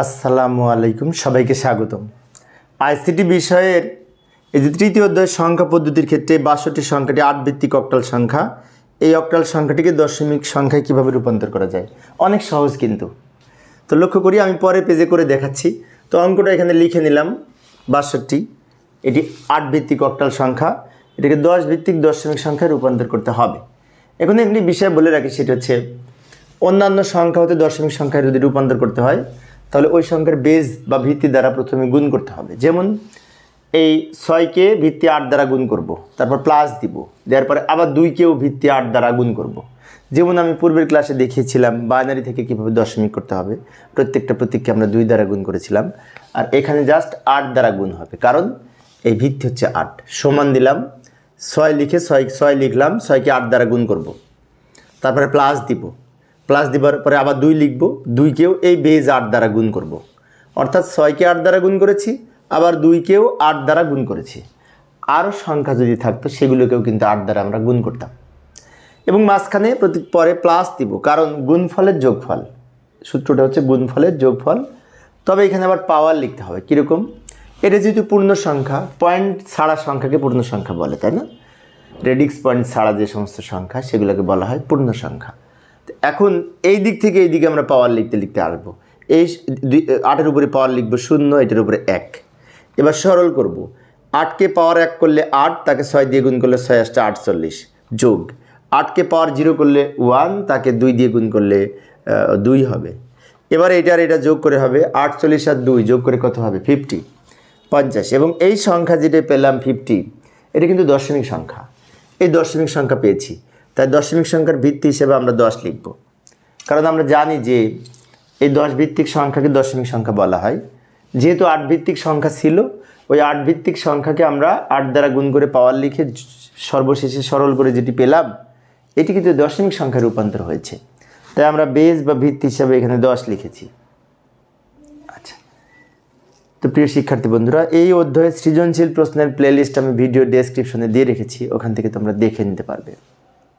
আসসালামু আলাইকুম, সবাইকে স্বাগতম। আইসিটি বিষয়ের এই যে তৃতীয় অধ্যায় সংখ্যা পদ্ধতির ক্ষেত্রে বাষট্টি সংখ্যাটি আট ভিত্তিক অক্টাল সংখ্যা। এই অক্টাল সংখ্যাটিকে দশমিক সংখ্যায় কীভাবে রূপান্তর করা যায়? অনেক সহজ কিন্তু। তো লক্ষ্য করি, আমি পরে পেজে করে দেখাচ্ছি। তো অঙ্কটা এখানে লিখে নিলাম, বাষট্টি। এটি আট ভিত্তিক অক্টাল সংখ্যা। এটাকে দশ ভিত্তিক দশমিক সংখ্যায় রূপান্তর করতে হবে। এখন একটি বিষয় বলে রাখি, সেটা হচ্ছে অন্যান্য সংখ্যা হতে দশমিক সংখ্যায় যদি রূপান্তর করতে হয় তাহলে ওই সংখ্যার বেজ বা ভিত্তি দ্বারা প্রথমে গুণ করতে হবে যেমন এই ছয়কে ভিত্তি আট দ্বারা গুণ করব। তারপর প্লাস দিব, দেওয়ার পরে আবার দুইকেও ভিত্তি আট দ্বারা গুণ করব। যেমন আমি পূর্বের ক্লাসে দেখিয়েছিলাম বাইনারি থেকে কীভাবে দশমিক করতে হবে, প্রত্যেকটা প্রতীককে আমরা দুই দ্বারা গুণ করেছিলাম, আর এখানে জাস্ট আট দ্বারা গুণ হবে, কারণ এই ভিত্তি হচ্ছে আট সমান দিলাম, ছয় লিখে ছয় ছয় লিখলাম, ছয়কে আট দ্বারা গুণ করব। তারপরে প্লাস দিব প্লাস দিবার পরে আবার দুই লিখব, দুইকেও এই বেজ আট দ্বারা গুণ করব। অর্থাৎ ছয়কে আট দ্বারা গুণ করেছি, আবার দুইকেও আট দ্বারা গুণ করেছি। আরও সংখ্যা যদি থাকতো, সেগুলোকেও কিন্তু আট দ্বারা আমরা গুণ করতাম। এবং মাঝখানে প্রতি পরে প্লাস দিব, কারণ গুণফলের যোগফল, সূত্রটা হচ্ছে গুণফলের যোগফল। তবে এখানে আবার পাওয়ার লিখতে হবে, কীরকম? এটা যেহেতু পূর্ণ সংখ্যা পয়েন্ট ছাড়া সংখ্যাকে পূর্ণ সংখ্যা বলে, তাই না? রেডিক্স পয়েন্ট ছাড়া যে সমস্ত সংখ্যা, সেগুলোকে বলা হয় পূর্ণ সংখ্যা। এখন এই দিক থেকে এই দিকে আমরা পাওয়ার লিখতে লিখতে আসব। এই আটের উপরে পাওয়ার লিখব শূন্য, এটার উপরে এক। এবার সরল করব। আটকে পাওয়ার এক করলে আট, তাকে ছয় দিয়ে গুণ করলে ছয় আসটা আটচল্লিশ। যোগ। আটকে পাওয়ার জিরো করলে ওয়ান তাকে দুই দিয়ে গুণ করলে দুই হবে। এবার এটা আর এটা যোগ করে হবে আটচল্লিশ আর দুই, যোগ করে কত হবে? ফিফটি পঞ্চাশ। এবং এই সংখ্যা যেটা পেলাম ফিফটি এটা কিন্তু দশমিক সংখ্যা। এই দশমিক সংখ্যা পেয়েছি। তাই দশমিক সংখ্যার ভিত্তি হিসেবে আমরা দশ লিখব। কারণ আমরা জানি যে এই দশ ভিত্তিক সংখ্যাকে দশমিক সংখ্যা বলা হয়। যেহেতু আট ভিত্তিক সংখ্যা ছিল, ওই আট ভিত্তিক সংখ্যাকে আমরা আট দ্বারা গুণ করে পাওয়ার লিখে সর্বশেষে সরল করে যেটি পেলাম, এটি কিন্তু দশমিক সংখ্যায় রূপান্তর হয়েছে। তাই আমরা বেজ বা ভিত্তি হিসাবে এখানে দশ লিখেছি। আচ্ছা। তো প্রিয় শিক্ষার্থী বন্ধুরা, এই অধ্যায়ে সৃজনশীল প্রশ্নের প্লেলিস্ট আমি ভিডিও ডেসক্রিপশনে দিয়ে রেখেছি। ওখান থেকে তোমরা দেখে নিতে পারবে।